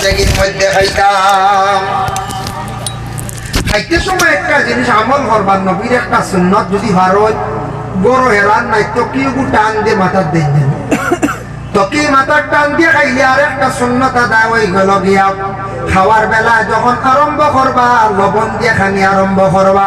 জিন্দগির মধ্যে খাইতাম। খাইতে সময় একটা জিনিস আমল করবার নবীর একটা সুন্নত যদি বড় হেরান নাই, তো টান দিয়ে মাথার দেন তো মাথার টান দিয়ে খাইলে আর একটা সুন্নত আদায় হয়ে গেল গিয়া। খাওয়ার বেলা যখন আরম্ভ করবা, লবণ দিয়ে খানি আরম্ভ করবা।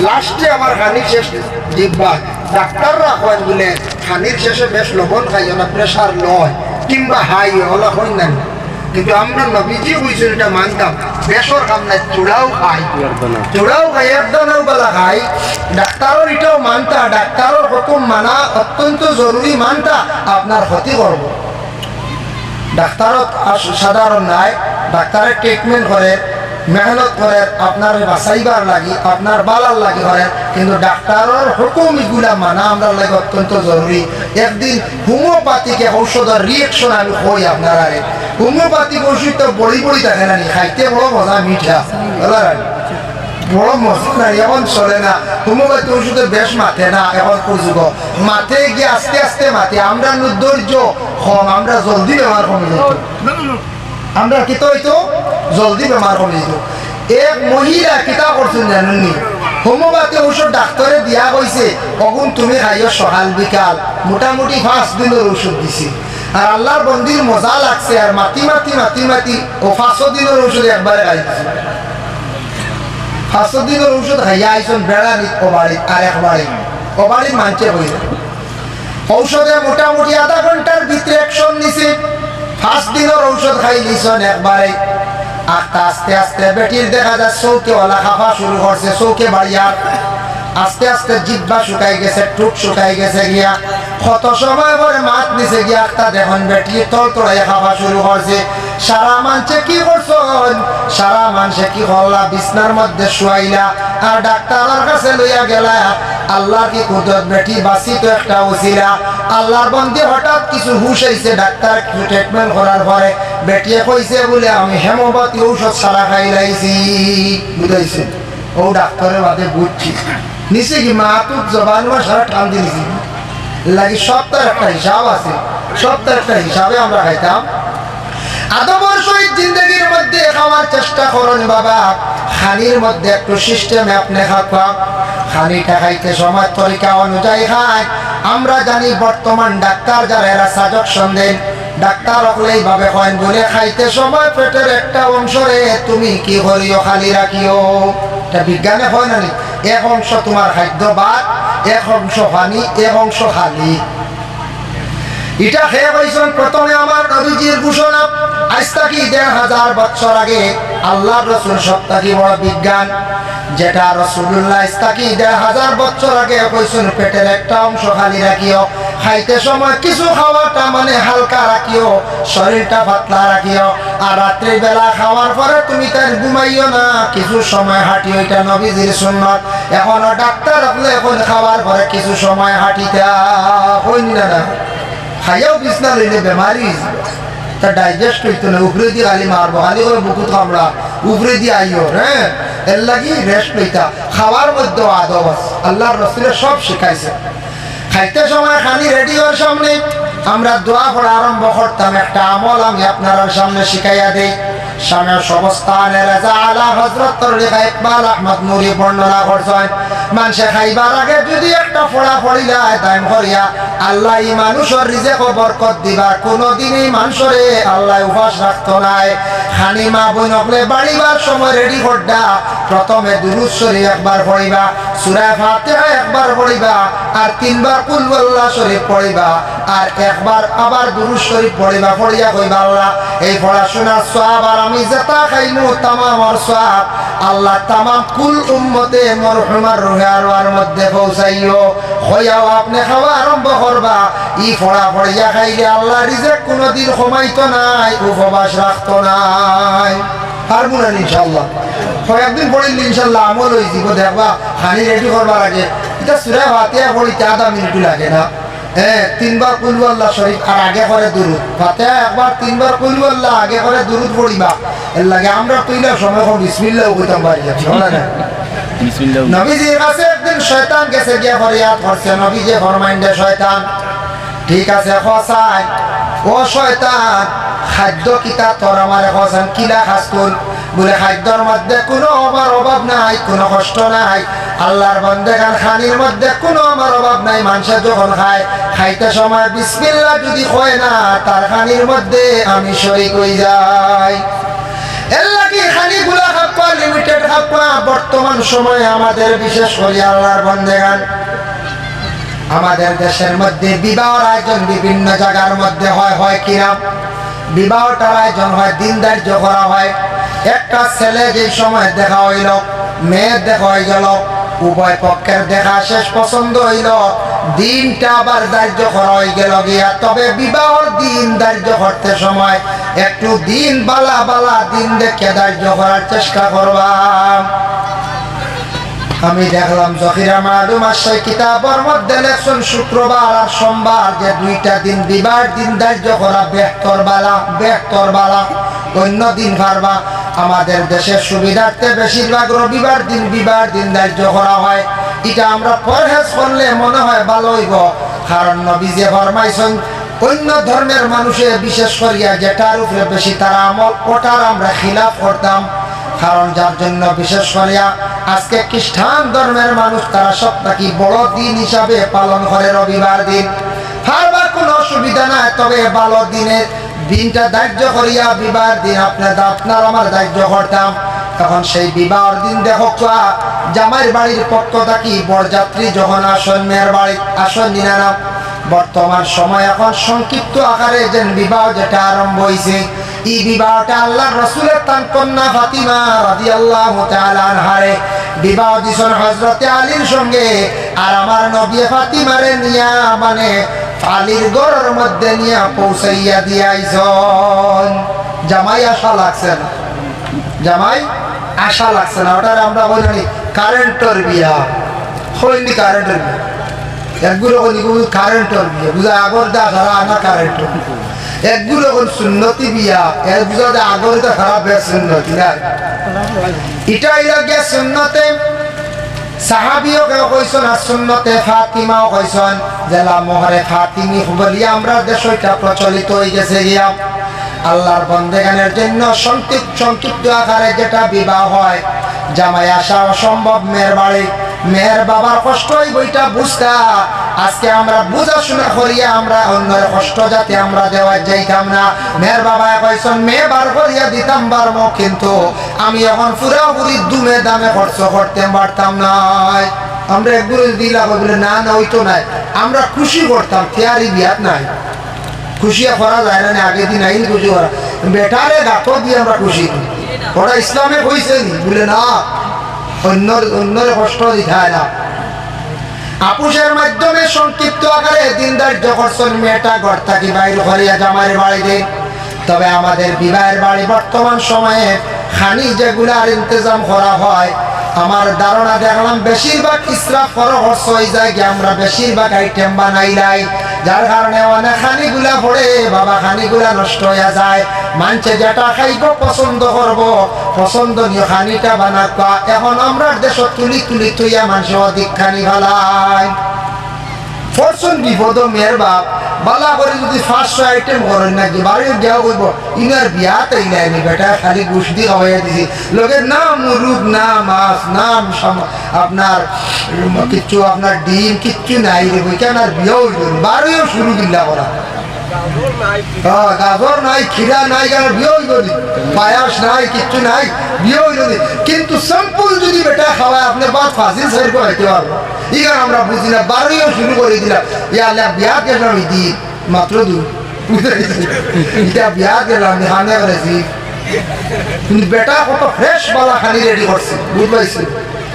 লাস্টে আমার খানি শেষ জিব্বা ডাক্তাররা কয় বলে খানির শেষে বেশ লবণ খাইও না প্রেশার লয়, কিংবা হাই হলা হই না। কিন্তু আমরা নবীজি হইছিল এটা মানতাম। বেশর কাম নাই, চূড়াও খাই। চূড়াও খাই একদমও বেলা খাই। ডাক্তারের এটাও মানতা, ডাক্তারের হুকুম মানা অত্যন্ত জরুরি মানতা, আপনার ক্ষতি করব। ডাক্তারত আস- সাধারণ নাই, ডাক্তারের ট্রিটমেন্ট করে। মেহনত করে আপনার বাঁচাইবার লাগি, আপনার বালার লাগি করে কিন্তু ডাক্তারের হুকুম এগুলা মানা আমরা লাগে অত্যন্ত জরুরি। একদিন হোমিওপ্যাথিকে ঔষধের রিয়েকশন আমি কই আপনারা হোমিওপ্যাথিক ওষুধ তো বড়ি বড়ি থাকে না খাইতে বড় মজা, মিঠা। বলা রানি বড় মজা নাই এখন চলে না। হোমিওপ্যাথি ওষুধে বেশ মাথে না এখন প্রযুগ। মাথে গিয়ে আস্তে আস্তে মাথে আমরা ধৈর্য কম, আমরা জলদি বেমার কমে আমরা কি তো হইতো? জলদি বেমার কমে যেত এক মহিলা কিতা করছেন জানেননি হোমিওপ্যাথি ওষুধ ডাক্তারে দিয়া কইছে কখন তুমি খাইও সকাল বিকাল। মোটামুটি পাঁচ দিনের ওষুধ দিছি আর আল্লাহর বন্দির মজা লাগছে আর মাতি মাতি মাতি মাতি ও পাঁচশো দিনের ওষুধ একবারে খাইছে পাঁচশো দিনের ঔষধ খাইয়া আইসন বেড়ানি অবাড়ি আর একবারে অবাড়ির মানছে হইল ঔষধে মোটামুটি আধা ঘণ্টার ভিতরে অ্যাকশন নিছে দিনের ঔষধ খাই আস্তে আস্তে বেটির দেখা শুকাই গেছে শুকাই গেছে গিয়া। মাত গিয়া বেটি শুরু করছে। সারা কি সারা কি বিছনার মধ্যে শুয়াইলা আর ডাক্তারের কাছে লইয়া গেলা। আল্লাহর কি কুদরত বেটি বাসি তো একটা উচিলা আল্লাহর বন্দি হঠাৎ কিছু হুশ ডাক্তার কিছু ট্রিটমেন্ট করার পরে বেটিয়ে কইছে, বলে, আমি হেমোপাতি ঔষধ সারা খাই লাইছি। বুঝাইছে। ও ডাক্তারের বাদে বুঝছি। কি মা জবান মা সারা টান দিয়েছি? একটা হিসাব আছে। সপ্তাহের একটা হিসাবে আমরা খাইতাম। আদবর সহিত জিন্দগির মধ্যে খাওয়ার চেষ্টা করুন বাবা। খানির মধ্যে একটু সিস্টেমে আপনি খাওয়া খানিটা খাইতে সময় তরিকা অনুযায়ী খায়। আমরা জানি বর্তমান ডাক্তার যারা, এরা সাজেকশন দেন ডাক্তার অকলে এইভাবে হয়, বলে খাইতে সময় পেটের একটা অংশ রে তুমি কি করিও খালি রাখিও? এটা বিজ্ঞানে হয় না? এক অংশ তোমার খাদ্য বাদ, এক অংশ পানি, এক অংশ খালি। এটা খেয়ে পাইছেন প্রথমে আমার নবীজির ঘোষণা। আজ থাকি দেড় হাজার বছর আগে আল্লাহ রসুল সপ্তাহি বড় বিজ্ঞান, যেটা রসুল্লাহ ইস্তাকি দেড় হাজার বছর আগে কইছেন, পেটের একটা অংশ খালি রাখিও, খাইতে সময় কিছু খাওয়াটা মানে হালকা রাখিও, শরীরটা পাতলা রাখিও, আর রাত্রি বেলা খাওয়ার পরে তুমি তার ঘুমাইও না, কিছু সময় হাঁটি ওইটা নবীজির সুন্নত। এখনও ডাক্তার আপনি এখন খাওয়ার পরে কিছু সময় হাঁটিতে হইনি না না। খাইয়াও বিছনা লইলে বেমারি। তা ডাইজেস্ট হইতো না উপরে দিয়ে আলি মারবো আলি করে বুকু থামড়া উপরে দিয়ে আইও হ্যাঁ? এর লাগি রেস্ট লইতা। খাওয়ার মধ্যে আদব আছে। আল্লাহর রসুলের সব শিখাইছে। খাইতে সময় খানি রেডি হওয়ার সামনে আমরা দোয়া পড়া আরম্ভ করতাম, একটা আমল আমি আপনার সামনে শিখাইয়া দেই। স্বামীর সমস্থানে জালা হজরত ইকবাল আহমদ নুরি বর্ণনা করছেন মানুষে খাইবার আগে যদি একটা ফোড়া ফড়িলা দাম করিয়া আল্লাহ ই মানুষের রিজেক বরকত দিবা কোনোদিনই মানুষরে আল্লাহ উপাস রাখতো নাই। খানি মা বই নকলে বাড়িবার সময় রেডি করডা প্রথমে দুরুদ শরীফ একবার পড়িবা, সূরা ফাতিহা একবার পড়িবা, আর তিনবার কুল আল্লাহ শরীফ পড়িবা, আর একবার আবার দুরুদ শরীফ পড়িবা, পড়িয়া কইবা আল্লাহ, এই পড়াশোনার সওয়াব আর আমি যেটা খাইমু তামামর সওয়াব। আল্লাহ তামাম কুল উম্মতে মরহুমার রুহে আরওয়ার মধ্যে পৌঁছাইও। হইয়াও আপনি খাওয়া আরম্ভ করবা। ই ফড়া ফড়িয়া খাইলে আল্লাহ রিজেক কোনোদিন কমাইতো নাই, উপবাস রাখতো নাই। পারব না ইনশাল্লাহ কয়েকদিন পড়িল ইনশাল্লাহ আমল হয়ে যাব দেখবা হানি রেডি করবার আগে। এটা সুরা ফাতিয়া পড়িতে আধা মিনিট লাগে না। হ্যাঁ তিনবার কুলু আল্লাহ শরীফ আর আগে করে দুরুদ। ফাতিয়া একবার তিনবার কুলু আল্লাহ আগে করে দুরুদ পড়িবা। এর লাগে আমরা তুইলে সময় কম বিসমিল্লাহ কইতাম পারি যাচ্ছি না নবীজির কাছে একদিন শয়তান গেছে গিয়ে ফরিয়াদ করছে নবীজি ফরমাইন্ডে শয়তান ঠিক আছে খসাই ও শয়তান খাদ্য কিতা তোর আমার খসান কিলা খাস্তুন। বলে খাদ্যর মধ্যে কোনো আমার অভাব নাই, কোনো কষ্ট নাই। আল্লাহর বন্দে গান খানির মধ্যে কোনো আমার অভাব নাই মানুষে যখন খায়, খাইতে সময় বিসমিল্লাহ যদি কয় না তার খানির মধ্যে আমি শরিক হয়ে যাই। এর লাগি খানিগুলা খাপ্পা লিমিটেড খাপ্পা বর্তমান সময়ে আমাদের বিশেষ করে আল্লাহর বন্দেগান আমাদের দেশের মধ্যে বিবাহর আয়োজন বিভিন্ন জায়গার মধ্যে হয় হয় কিনা? বিবাহটার আয়োজন হয়, দিন ধার্য করা হয়, একটা ছেলে যে সময় দেখা হইল, মেয়ের দেখা হয়ে গেল উভয় পক্ষের দেখা শেষ পছন্দ হইল, দিনটা আবার ধার্য করা হয়ে গেল গিয়া। তবে বিবাহর দিন ধার্য করতে সময় একটু দিন বালা বালা দিন দেখে ধার্য করার চেষ্টা করবাম আমি দেখলাম জহিরা মালুম আশয় কিতাবর মধ্যে লেখছেন, শুক্রবার আর সোমবার যে দুইটা দিন বিবার দিন ধার্য করা বেহতর বালা বেহতর বালা। অন্য দিন পারবা। আমাদের দেশের সুবিধার্থে বেশিরভাগ রবিবার দিন বিবার দিন ধার্য করা হয়। এটা আমরা পরহেজ করলে মনে হয় ভালো হইব কারণ নবী যে ফরমাইছেন, অন্য ধর্মের মানুষে বিশেষ করিয়া যেটার উপরে বেশি তারা আমল, ওটার আমরা খিলাফ করতাম। কারণ যার জন্য বিশেষ করিয়া আজকে খ্রিস্টান ধর্মের মানুষ তারা সপ্তাহে বড় দিন হিসাবে পালন করে রবিবার দিন। হারবার কোনো অসুবিধা নাই, তবে ভালো দিনের দিনটা ধার্য করিয়া বিবাহ দিন আপনার আপনার আমার ধার্য করতাম। তখন সেই বিবাহর দিন দেখো জামাইয়ের বাড়ির পক্ষ থাকি বরযাত্রী যখন আসন মেয়ের বাড়ি আসন নিনারাম বর্তমান সময় এখন সংক্ষিপ্ত আকারে যে বিবাহ যেটা আরম্ভ হয়েছে এই বিবাহটা আল্লাহ রসুলের তান কন্যা ফাতিমা রাজি আল্লাহ আনহারে। বিবাহ দিছন হজরতে আলীর সঙ্গে আর আমার নবী ফাতিমারে নিয়া মানে আলীর গড়ের মধ্যে নিয়া পৌঁছাইয়া দিয়াইছন। জামাই আশা লাগছে না? জামাই আশা লাগছে না। ওটার আমরা বলি কারেন্টর বিয়া। হইনি কারেন্টের বিয়া। একগুলো কোন কারেন্টর বিয়া? বুঝা আগর দা খারা আনা কারেন্ট একগুলো কোন সুন্নতি বিয়া দা খারাপ সুন্নতি এটা গিয়া সুন্নতে জেলা আমরা দেশ এটা জন্য সংক্ষিপ্ত সংক্ষিপ্ত আকারে যেটা বিবাহ হয়, জামাই আসা অসম্ভব মেয়ের বাড়ি, মেয়ের বাবার কষ্ট বইটা বুঝতা। আজকে আমরা বুঝা বুঝাশোনা করিয়া আমরা অন্যের কষ্ট যাতে আমরা দেওয়া যাইতাম না। মেয়ের বাবা কইসন, মেয়ে বার করিয়া দিতাম বারমো কিন্তু আমি এখন পুরাপুরি দুমে দামে খরচ করতে পারতাম নাই আমরা একগুলো দিলাম বলে না না, ওই তো নাই। আমরা খুশি করতাম তেয়ারি বিয়াত নাই। খুশিয়া করা যায় না আগে দিন আইন খুশি করা। বেটারে গাঁথো দিয়ে আমরা খুশি। ওরা ইসলামে কইছে বলে, না, অন্যর, অন্যের কষ্ট দিঠায় না। আপুষের মাধ্যমে সংক্ষিপ্ত আকারে দিন যখন মেয়েটা ঘর থাকি বাইর করিয়া জামাইয়ের বাড়িতে। তবে আমাদের বিবাহের বাড়ি বর্তমান সময়ে খানি যেগুলার ইন্তজাম করা হয়। আমার ধারণা দেখলাম বেশিরভাগ ইসরাফ করা খরচ হয়ে যায় আমরা বেশিরভাগ আইটেম বানাইলাই যার কারণে অনেক খানিগুলা পড়ে, বাবা খানিগুলা নষ্ট হয়ে যায়। মানছে যেটা খাইব পছন্দ করব। পছন্দনীয় খানিটা বানাবা এখন আমরা দেশ তুলি তুলি তুইয়া মানুষ অধিক খানি ভালাই ফরচুন বিপদ মেয়ের বাপ বালা করে যদি পাঁচশো আইটেম করেন নাকি? বাড়ি গিয়া করব ইনার বিয়াতে ইনাইনি বেটা, খালি ঘুষ দিয়ে হয়ে দিছি। লোকের নাম রূপ না মাছ নাম আপনার কিচ্ছু, আপনার ডিম কিচ্ছু নাই রে কেন আর বিয়েও বাড়িও শুরু করা নাই নাই কিচ্ছু নাই কিন্তু যদি বেটা খাওয়ায় আপনি বাদ ফাঁসি সাইড করে হইতে পারব ইগান আমরা বুঝি না, বারোইও শুরু করে দিলাম। মাত্র দু। হানে বেটা কত ফ্রেশ বালা খানি রেডি করছে বুঝ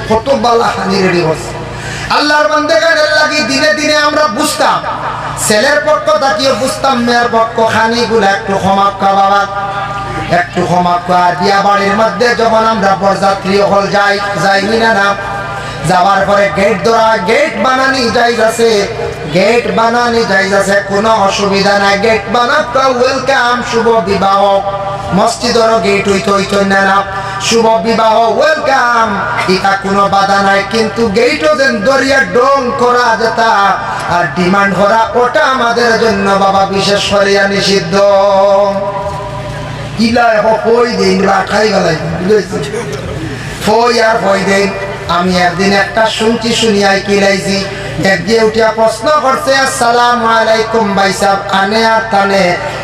কত বালা খানি রেডি করছে। আল্লাহর বান্দেগানের লাগি দিনে দিনে আমরা বুঝতাম ছেলের পক্ষ থাকিও বুঝতাম মেয়ের পক্ষ, খানি গুলা একটু ক্ষমাক্কা বাবা। একটু ক্ষমা কর বিয়া বাড়ির মধ্যে যখন আমরা বরযাত্রী হল যাই যাইনি না না, যাওয়ার পরে গেট ধরা গেট বানানি যাই আছে গেট বানানি যাই আছে কোনো অসুবিধা নাই। গেট বানাতে ওয়েলকাম শুভ বিবাহ। মসজিদেরও গেট হইতে হইতো না না। শুভ বিবাহ ওয়েলকাম এটা কোনো বাধা নাই, কিন্তু গেটও যেন দরিয়া ডং করা যেতা। আর ডিমান্ড করা ওটা আমাদের জন্য বাবা বিশেষ করিয়া নিষিদ্ধ। কিলা এখন কই দিন রাখাই গেলাই ফই আর ফই দেন আমি একদিন একটা শুনছি, শুনিয়াই কিলাইছি। একদিকে উঠিয়া প্রশ্ন করছে, আসসালাম আলাইকুম ভাই সাহেব আনে আর তানে?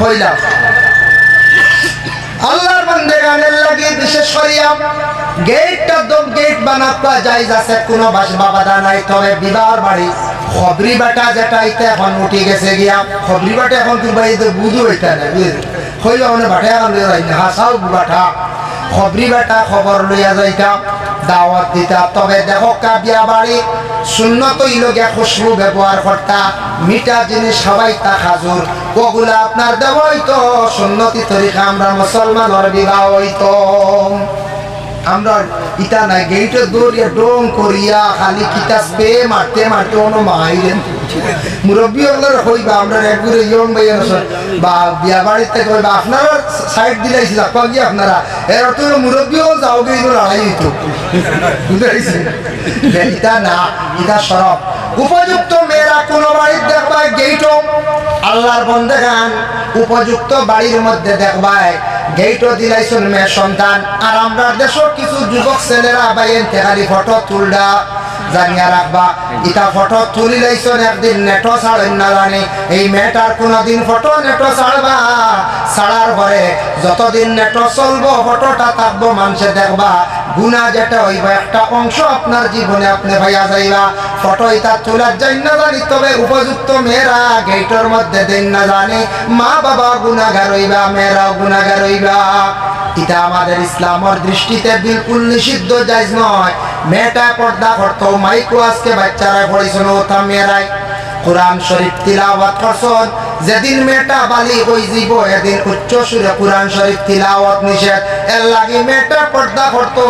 হইলাম। আল্লাহর বিশেষ করিয়া গেটটা দম গেট যাইজ আছে, কোনো নাই, তবে বাড়ি। খবরি বাটা যেটা ইতে এখন উঠে গেছে গিয়া, খবরি বাটা এখন তুই বাড়ি তো বুঝু এটা না বুঝলি হইবা মানে বাটা এখন লইয়া যাই হাসাও বাটা। খবরি বাটা খবর লইয়া যাইতা দাওয়াত দিতা। তবে দেখো কা বিয়া বাড়ি শূন্যত ইলোকে খুশবু ব্যবহার করতা মিঠা জিনিস সবাই তা খাজুর। ওগুলা আপনার দেব হইতো, সুন্নতি তরিকা আমরা মুসলমানের বিবাহ হইতো। আমরা ইটা নাই, গেইটে দৌড়িয়া ডোং করিয়া খালি কিতা স্পে মারতে মারতে ono মাইরেন মুরব্বী হইবা, আমরা ইয়ং বা বিয়া বাড়িতে কইবা আপনারা সাইড দিলাইছিল গিয়ে আপনারা। এর অর্থ হলো যাও গিয়ে লড়াই ইটা না, ইটা সরব। উপযুক্ত মেয়েরা কোন বাড়ির দেখবা, গেইটো আল্লাহর বন্দে গান উপযুক্ত বাড়ির মধ্যে দেখবাই গেইটো দিলাইছুন মেয়ে সন্তান। আর আমরা দেশের কিছু যুবক ছেলেরা বাইন তেহারি ফটো তুলডা। জানিয়া রাখবা, ইটা ফটো তুলি লাইছন একদিন নেটো ছাড়েন না জানি। এই মেয়েটার কোনদিন ফটো নেটো ছাড়বা। ছাড়ার পরে যতদিন নেটো চলবো, ফটোটা থাকব মানুষে দেখবা। গুণা যেটা হইবা, একটা অংশ আপনার জীবনে আপনি ভাইয়া যাইবা। ফটো ইটা তোলার যাই না জানি, তবে উপযুক্ত মেয়েরা গেটের মধ্যে দেন না জানি। মা বাবা গুণাগার হইবা, মেয়েরাও গুণাগার হইবা। এটা আমাদের ইসলামের দৃষ্টিতে বিলকুল নিষিদ্ধ জায়জ নয়। মেয়েটা পর্দা করতো মাইকো আজকে বাচ্চারা পড়েছিল ওটা মেয়েরাই। কোরআন শরীফ তিলাওয়াত করছন যেদিন মেয়েটা বালি হই যাব এদিন উচ্চ সুরে কোরআন শরীফ তিলাওয়াত নিষেধ। এর লাগি মেয়েটা পর্দা করতো,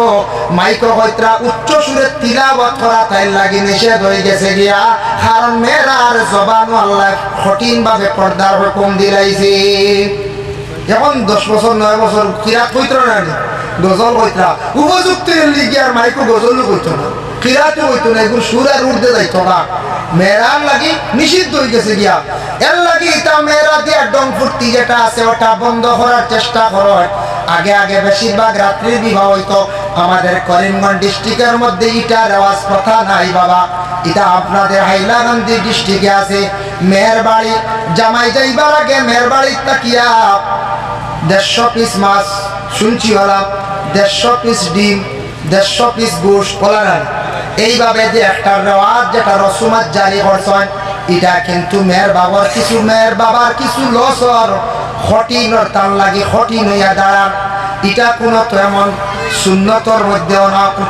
মাইকো হইত্রা উচ্চ সুরে তিলাওয়াত করা তাই লাগি নিষেধ হয়ে গেছে গিয়া। কারণ মেয়েরা আর জবান আল্লাহ কঠিন ভাবে পর্দার হুকুম দিলাইছে। এখন দশ বছর, নয় বছর, কিরাত হইতো না গজল হইতরা। উপযুক্ত লিগি আর মাইকো গজল হইতো না। কিরাতে হইতো না, এগুলো সুর আর উঠতে যাইতো না। মেয়েরার লাগি নিষিদ্ধ হয়ে গেছে গিয়া। এর বেশিরভাগ রাত্রির বিবাহ আমাদের করিমগঞ্জ ডিস্ট্রিক্টের মধ্যে ইটা রেওয়াজ প্রথা নাই বাবা। আছে। মেয়ের বাড়ি, জামাই যাইবার আগে মেয়ের বাড়ি তাকিয়া দেড়শো পিস মাছ শুনছি হলাম, দেড়শো পিস ডিম, দেড়শো পিস গোশ এইভাবে যে একটা রেওয়াজ, যেটা রসুমাত জারি করছেন এটা কিন্তু মেয়ের বাবার কিছু, মেয়ের বাবার কিছু লসর হটিনর তার লাগি হটিন হইয়া দাঁড়ান। এটা কোনো তো এমন সুন্নতর মধ্যে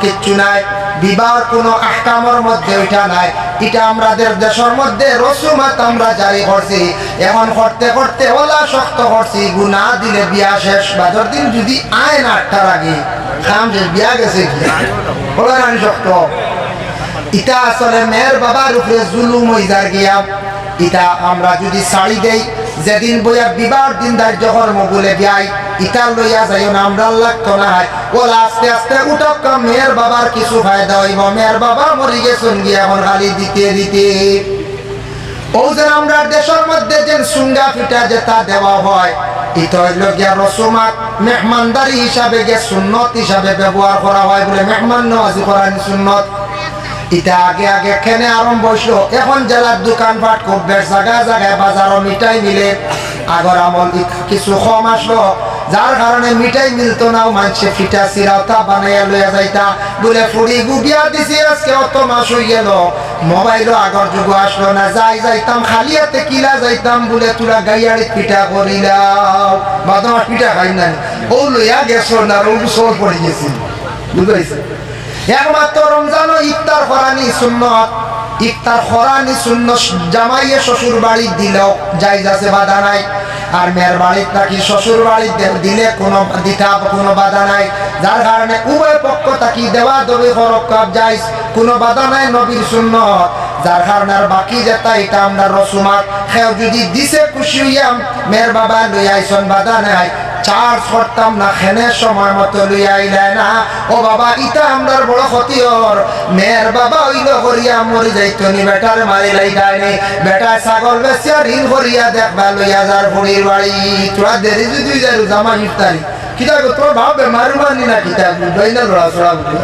কিচ্ছু নাই। বিবাহর কোনো আহকামর মধ্যে ওইটা নাই। এটা আমাদের দেশের মধ্যে রসুমাত আমরা জারি করছি। এখন করতে করতে ওলা শক্ত করছি গুনা দিলে বিয়া শেষ। বাজার দিন যদি আয় না আটটার আগে খাম যে বিয়া গেছে কি? ওলা শক্ত। ইটা আসলে মেয়ের বাবার উপরে জুলুম হয়ে যায় গিয়া। ইটা আমরা যদি শাড়ি দেই, যেদিন বইয়া বিবাহ দিন দায় যখন মগুলে বিয়াই, ইটা লইয়া যাইও না, আমরা লাগতো না হয়। ওলা আস্তে আস্তে উঠক, মেয়ের বাবার কিছু ফায়দা হইব। মেয়ের বাবা মরি গেছেন গিয়া এখন খালি দিতে দিতে। ও যে আমরা দেশের মধ্যে যে সুঙ্গা পিঠা যেটা দেওয়া হয় মেহমানদারি হিসাবে গে সুন্নত হিসাবে ব্যবহার করা হয় বলে মেহমান নওয়াজি করার সুন্নত। এটা আগে আগে খেনে আরম্ভ হইছিল এখন জেলার দোকানপাট খুব বেশ জায়গায় জায়গায় বাজারও মিটাই মিলে। আগর আমল কিছু কম আসলো। যার কারণে মিঠাই মিলতো না মানুষে ফিটা সিরাতা বানাইয়া লইয়া যাইতা। বলে, ফুড়ি গুবিয়া দিছি, আজকে অত মাস হয়ে গেল। মোবাইলও আগর যুগ আসলো না, যাই যাইতাম, খালি হাতে কিলা যাইতাম। বলে, তোরা গাইয়াড়ি পিঠা করিলাম বাদমাস পিঠা খাই না ও লইয়া গেছো না রোগ সোর পড়ে গেছি। বুঝাইছে একমাত্র রমজান ও ইফতার করানি সুন্নত। ইফতার করানি শূন্য জামাইয়ে শ্বশুর বাড়ি দিলেও যাই যাচ্ছে বাধা নাই। আর মেয়ের বাড়ির থাকি শ্বশুর বাড়ি দিলে কোনো দিতা কোনো বাধা নাই। যার কারণে উভয় পক্ষ থাকি দেওয়া দবি হরকাব যাই কোনো বাধা নাই নবীর শূন্য যার কারণে আর বাকি যেটা এটা আমরা রসুমাত। সেও যদি দিছে খুশি হইয়াম মেয়ের বাবা লই আইসন, বাধা নাই। চার্জ করতাম না খেনে সময় মতো লই আইলে না। ও বাবা, ইটা আমরার বড় ক্ষতি হর মেয়ের বাবা হইল করিয়া মরি যাইতো নি, বেটার মারি লাইতাই নি। বেটা ছাগল বেচিয়া ঋণ করিয়া দেখবা লইয়া যার বুড়ির বাড়ি। তোরা দেরি যদি যাই জামা ইফতারি কিতা গো, তোর ভাব বেমার মানি না, কিতা বুঝাই না লড়া চড়া বুঝি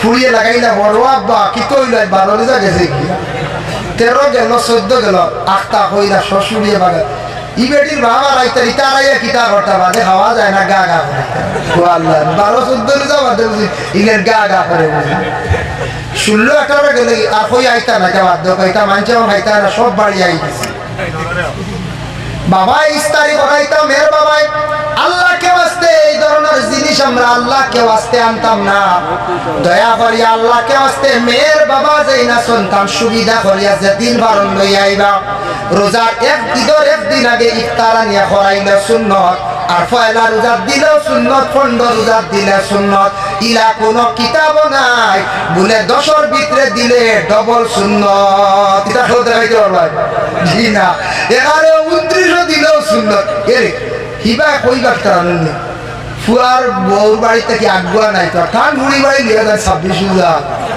ফুড়িয়ে লাগাই না বড় আব্বা কি কইল বারো যা গেছে কি? তেরো গেল, চোদ্দ গেল আটটা কইলা শ্বশুরিয়ে বাগা ই বেটির বাবা আল্লাহ আল্লাহকে বাঁচতে এই ধরনের জিনিস আমরা আনতাম না। দয়া করি আল্লাহকে বাঁচতে মেয়ের বাবা যেই না সন্তান সুবিধা করিয়া যে দিন বারণ লই আইবা। রোজার এক দিদর একদিন আগে ইফতার আনিয়া করাইলে সুন্নত। আর পয়লা রোজার দিলেও সুন্নত খন্ড রোজার দিলে সুন্নত। ইলা কোনো কিতাব নাই, বলে দশর ভিতরে দিলে ডবল সুন্নত। এটা কেউ দেখাইতে জি না। দিলেও সুন্নত। এরে হিবা কইবার তার ফুয়ার বউর বাড়ি থেকে আগুয়া নাই? তো ঠান বুড়ি বাড়ি দুই হাজার ছাব্বিশ হাজার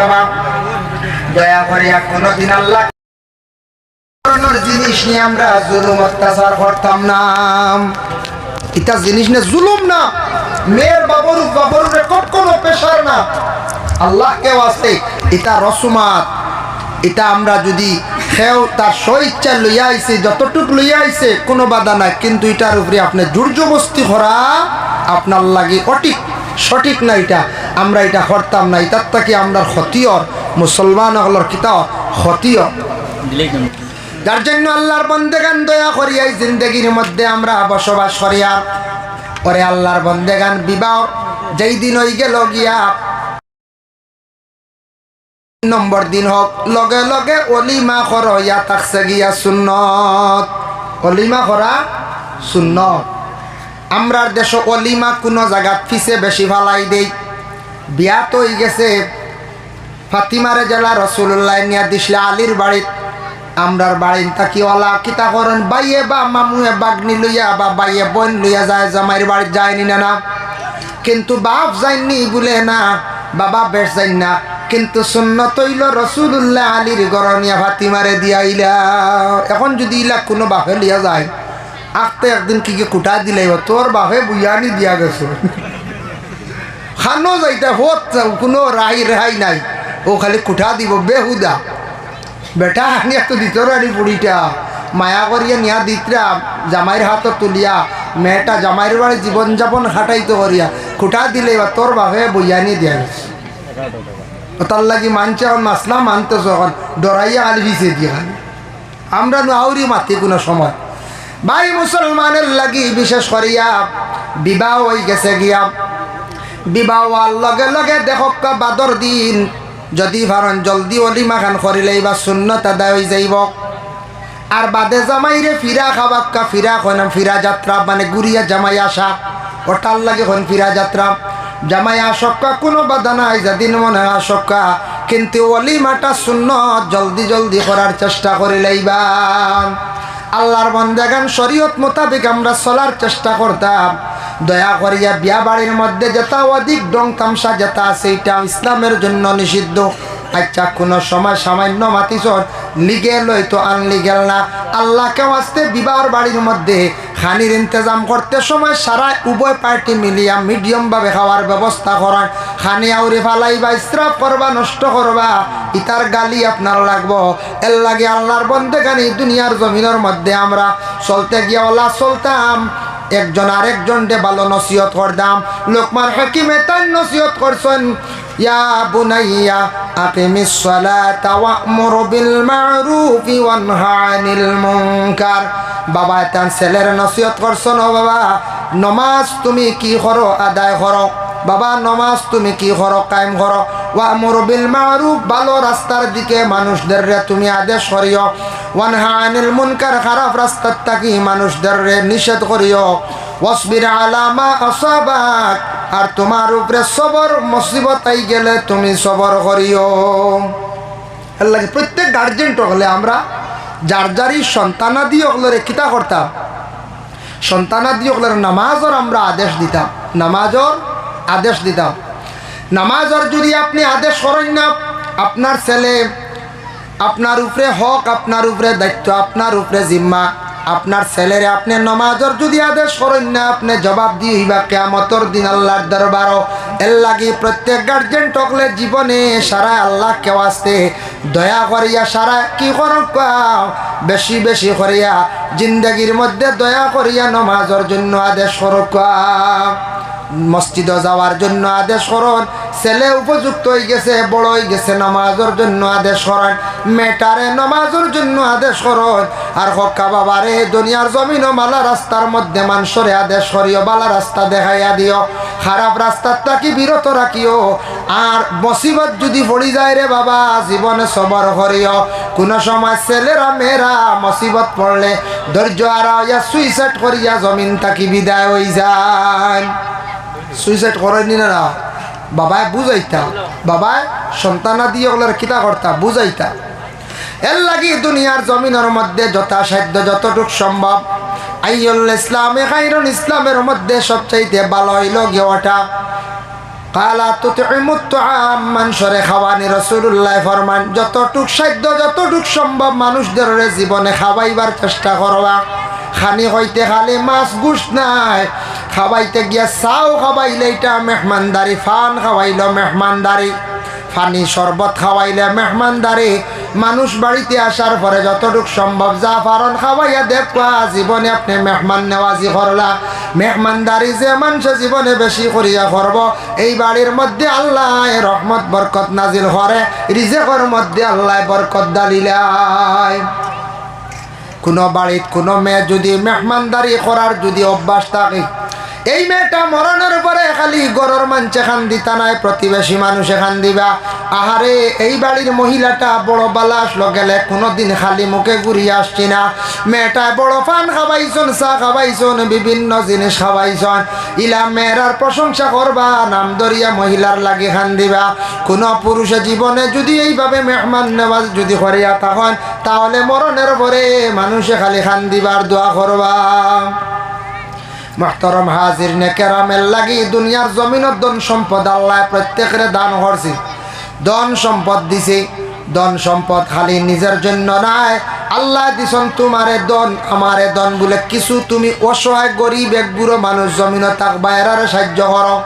বাবা, দয়া করিয়া কোনদিন আল্লাহ জিনিস নিয়ে আমরা জুলুম অত্যাচার করতাম জিনিস জুলুম না। মেয়ের বাবর বাবর রেকর্ড পেশার না। আল্লাহকে ওয়াস্তে, এটা রসুমাত। এটা আমরা যদি সেও তার স্বইচ্ছা লইয়া আইছে, যতটুক লইয়া আইছে, কোনো বাধা নাই। কিন্তু এটার উপরে আপনি জোরজবস্তি করা আপনার লাগে অটিক। সঠিক না এটা, আমরা এটা করতাম না, এটার থেকে আমরা ক্ষতিয়র মুসলমান হলর কিতা ক্ষতিয়র। যার জন্য আল্লাহর বন্দেগান দয়া করিয়া এই জিন্দগির মধ্যে আমরা বসবাস করিয়া পরে আল্লাহর বন্দেগান বিবাহ, যেই দিন হয়ে গেল গিয়া, নম্বর দিন হোক, লগে লগে অলিমা কর ইয়া থাকছে গিয়া সুন্নত। অলিমা করা সুন্নত। আমরার দেশ অলিমা কোনো জায়গাত ফিসে বেশি ভালাই দেই। বিয়া তো গেছে ফাতিমারে জেলা রসুল্লাহ নিয়া দিসলে আলীর বাড়িত আমরার বাড়িন তাকিওয়ালা কিতা করেন, বাইয়ে বা মামুয়ে বাগনি লইয়া বা বাইয়ে বোন লইয়া যায়, জামাইয়ের বাড়িত যায়নি না না। কিন্তু বাপ যায়নি বলে না, বাবা বেশ যাই না। কিন্তু শূন্য তৈল রসুল্লাহ আলীর গরনিয়া ফাতিমারে দিয়াইলা এখন যদি ইলা কোনো বাপে লিয়া যায় আঁকতে একদিন কি কি কুটা দিলে তোর বাপে বুয়ানি দিয়া গেছে। খানো যাইতে, হোত কোনো রাই রেহাই নাই। ও খালি কুঠা দিব, বেহুদা। বেটা, আনি এত দিত রানি বুড়িটা মায়া করিয়া নিয়া দিতরা জামাইয়ের হাত তুলিয়া। মেয়েটা জামাইয়ের বাড়ি জীবনযাপন হাঁটাইতে করিয়া খুঁটা দিলে এবার তোর বাপে বইয়ানি দিয়া গেছে। তার লাগি মানছে এখন মাসলা মানতেছ এখন ডরাইয়া আলি ভিসে দিয়া। আমরা আউরি মাতি কোনো সময়। ভাই, মুসলমানের লাগি বিশেষ করিয়া বিবাহ হয়ে গেছে গিয়া। বিবাহ হওয়ার লগে লগে দেখক বাদর দিন, যদি ভারণ জলদি অলিমা খান করিলেই বা শূন্যতা আদায় হয়ে যাইব। আর বাদে জামাইরে ফিরা খাবাক্কা ফিরা হন ফিরা যাত্রা মানে গুড়িয়া জামাই আসা। ওটার লাগে হন ফিরা যাত্রা। জামাই আসক্কা কোনো বাধা নাই, যেদিন মনে আসক্কা কিন্তু অলিমাটা শূন্য জলদি জলদি করার চেষ্টা করিলেইবা আল্লাহর বন্দেগান শরীয়ত মোতাবেক আমরা চলার চেষ্টা করতাম। দয়া করিয়া বিয়া বাড়ির মধ্যে যেটা অধিক ডং তামসা যেটা আছে, এটা ইসলামের জন্য নিষিদ্ধ। আচ্ছা কোনো সময় সামান্য মাতিসর লিগেল হয়তো আনলিগেল না। আল্লাহকে আসতে বিবাহর বাড়ির মধ্যে খানির ইন্তজাম করতে সময় সারা উভয় পার্টি মিলিয়া মিডিয়ামভাবে খাওয়ার ব্যবস্থা করান। খানি আউরি ফালাই বা ইস্রাফ করবা, নষ্ট করবা, ইতার গালি আপনার লাগবো। এর লাগে আল্লাহর বন্ধে গানি দুনিয়ার জমিনের মধ্যে আমরা। চলতে গিয়ে ওলা চলতাম, একজন আরেকজনকে ভালো নসিহত করতাম লোকমান হাকিমে তাই নসিহত করছেন। বুনাইয়া আকিমিস সালাতা ওয়া'মুর বিল মা'রুফি ওয়ানহা আনিল মুনকার বাবা তার ছেলের নসিহত করছেন ও বাবা? নমাজ তুমি কি করো? আদায় করো। বাবা, নমাজ তুমি কি করো? কায়েম করো। ওয়া'মুর বিল মা'রুফ ভালো রাস্তার দিকে মানুষদের রে তুমি আদেশ করিও। ওয়ানহা আনিল মুনকার খারাপ রাস্তার থাকি মানুষদের রে নিষেধ করিও। ওয়াসবির আলা মা আসাবাক আর তোমার উপরে সবর মুসিবত আই গেলে তুমি সবর করিও। এর লাগে প্রত্যেক গার্জেন হলে আমরা যার যারই সন্তানাদি ওগুলোরে কিতা করতাম, সন্তানাদি ওগুলোর নামাজর আমরা আদেশ দিতাম নামাজর আদেশ দিতাম। নামাজর যদি আপনি আদেশ করেন না, আপনার ছেলে, আপনার উপরে হক, আপনার উপরে দায়িত্ব, আপনার উপরে জিম্মা আপনার ছেলেরে আপনি নমাজর যদি আদেশ করেন না, আপনি জবাব দিয়ে হইবা কেমতর দিন আল্লাহর দরবারও। এর লাগি প্রত্যেক গার্জেন টকলে জীবনে সারা আল্লাহ কেউ আসতে দয়া করিয়া সারা কি করক বেশি বেশি করিয়া জিন্দগির মধ্যে দয়া করিয়া নমাজর জন্য আদেশ করক মসজিদে যাওয়ার জন্য আদেশ করন। ছেলে উপযুক্ত হয়ে গেছে, বড় হয়ে গেছে, নামাজের জন্য আদেশ করেন মেটারে নামাজের জন্য আদেশ করন আর হক্কা বাবারে, দুনিয়ার জমিন মালা রাস্তার মধ্যে মানুষরে আদেশ করিও, বালা রাস্তা দেখাইয়া দিও। খারাপ রাস্তার তাকি বিরত রাখিও। আর মুসিবত যদি পড়ি যায় রে বাবা, জীবনে সবর করিও। কোনো সময় ছেলেরা, মেয়েরা মুসিবত পড়লে ধৈর্য আর সুইসাইড করিয়া জমিন তাকি বিদায় হয়ে যায় সুইসাইড করেনি না না? বাবায় বুঝাইতা। বাবায় সন্তানা দিয়ে ওগুলোর কিতা করতা, বুঝাইতা। এর লাগি দুনিয়ার জমিনের মধ্যে যথাসাধ্য যতটুক সম্ভব। আইয়ুল ইসলামে খাইরুল ইসলামের মধ্যে সবচাইতে ভালো হইল গেওয়াটা যতটুক সাধ্য যতটুক জীবনে খাওয়াইবার চেষ্টা করবা। খানি হইতে খালি মাছ গুস নাই খাওয়াইতে গিয়া চাও খাওয়াইলে এটা মেহমানদারি, ফান খাওয়াইল মেহমানদারি। ফানি শরবত খাওয়াইলে মেহমানদারি। মানুষ বাড়িতে আসার পরে যতটুক সম্ভব যা ফারণ খাওয়াইয়া দেখবা, জীবনে আপনি মেহমান নেওয়াজি করলা। মেহমানদারি যে মানুষ জীবনে বেশি করিয়া করব, এই বাড়ির মধ্যে আল্লাহ রহমত, বরকত নাজিল করে। রিজেকর মধ্যে আল্লাহ বরকত দালিলায়। কোনো বাড়িত কোনো মেয়ে যদি মেহমানদারি করার যদি অভ্যাস থাকে এই মেয়েটা মরণের পরে খালি গরর মানছে খান দিতা নাই প্রতিবেশী মানুষ এখান দিবা আহারে, এই বাড়ির মহিলাটা বড় বালাস গেলে কোনোদিন খালি মুখে ঘুরিয়ে আসছি না। মেয়েটা বড় ফান খাবাইছন, চা খাবাইছন, বিভিন্ন জিনিস খাবাইছন। ইলা মেয়েরার প্রশংসা করবা, নাম দরিয়া মহিলার লাগে খান দিবা কোনো পুরুষে জীবনে যদি এইভাবে মেহমান নেওয়াজ যদি করিয়া তখন তাহলে মরণের পরে মানুষে খালি খান দিবার দোয়া করবা। মহতরম হাজির নে কেরামের লাগি দুনিয়ার জমিনত ধন সম্পদ আল্লাহ প্রত্যেকের দান করছে। ধন সম্পদ দিছে, ধন সম্পদ খালি নিজের জন্য নাই। আল্লাহ দিছন তোমারে দন আমারে দন বলে কিছু তুমি অসহায়, গরিব, এক বুড়ো মানুষ জমিন থাকবা এরারে সাহায্য করো।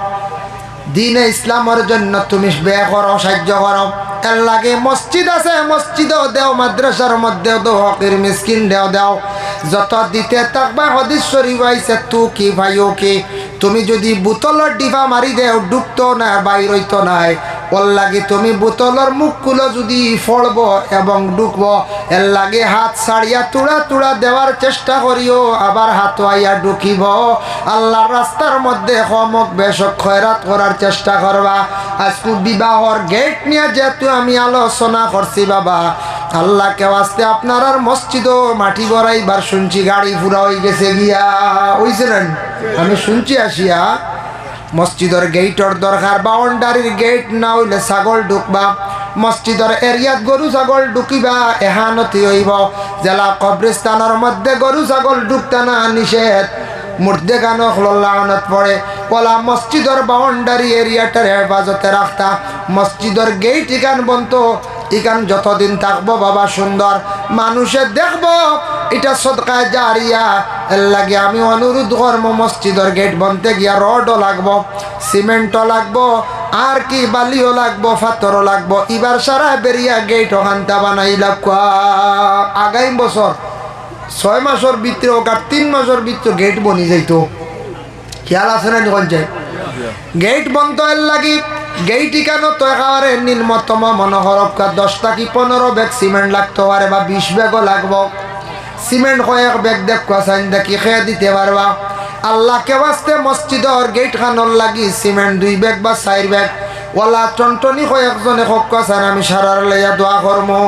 দিনে ইসলামের জন্য তুমি বে করো, সাহায্য করো। এর লাগে মসজিদ আছে, মসজিদও দেও, মাদ্রাসার মধ্যেও দেও, হকির মিসকিন দেও দেও। যত দিতে থাকবা হদিস শরীফ আইছে, তু কি ভাইও কি? তুমি যদি বোতলের ডিবা মারি দেও, ডুবতো না বাইর হইতো নাই। ওর লাগে তুমি বোতলের মুখগুলো যদি ফড়ব এবং ডুকব এর লাগে হাত ছাড়িয়া তুড়া তুড়া দেওয়ার চেষ্টা করিও আবার হাত আইয়া ঢুকিব আল্লাহর রাস্তার মধ্যে হমক বেশক খয়রাত করার চেষ্টা করবা আজকু বিবাহর গেট নিয়ে যেহেতু আমি আলোচনা করছি বাবা। আল্লাহ কেউ আসতে আপনার আর মসজিদও মাটি গড়াইবার শুনছি, গাড়ি ফুরা হয়ে গেছে গিয়া। ওইছিলেন আমি শুনছি আসিয়া, মসজিদের গেটর দরকার, বাউন্ডারির গেট না হইলে ছাগল ঢুকবা, মসজিদের এরিয়াত গরু ছাগল ঢুকিবা, এহানতি হইব। জেলা কবরিস্তানের মধ্যে গরু ছাগল ঢুকতে না নিষেধ। মুর্দে গানো লাগানত পড়ে। কলা মসজিদের বাউন্ডারি এরিয়াটার হেফাজতে রাখতা। মসজিদের গেইট ইকান বন্ত ইকান যতদিন থাকব বাবা সুন্দর। মানুষে দেখব, এটা সদকায় জারিয়া। এর লাগে আমি অনুরোধ করব মসজিদের গেট বনতে গিয়া রডও লাগবো, সিমেন্টও লাগবো, আর কি বালিও লাগবো, ফাতরও লাগবো। এবার সারা বেরিয়া গেট ওখানটা বানাই লাগবো আগামী বছর ছয় মাসের ভিতরে আর তিন মাসের ভিতরে গেট বনি যাইতো খেয়াল আছে না যখন যাই গেট বন্ধ এর লাগি গেইটি ইকানো তো একেবারে নিম্নতম মনোহরকা দশটা কি পনেরো ব্যাগ সিমেন্ট লাগতে পারে বা বিশ ব্যাগও লাগবো। সিমেন্ট কয়েক ব্যাগ দেখ সাইন দেখি খেয়ে দিতে পারবা আল্লাহ কে বাস্তে মসজিদর গেট খানর লাগি সিমেন্ট দুই ব্যাগ বা চার ব্যাগ ওলা টনটনি কয়েকজনে হক সান আমি সারার লাইয়া দোয়া করমো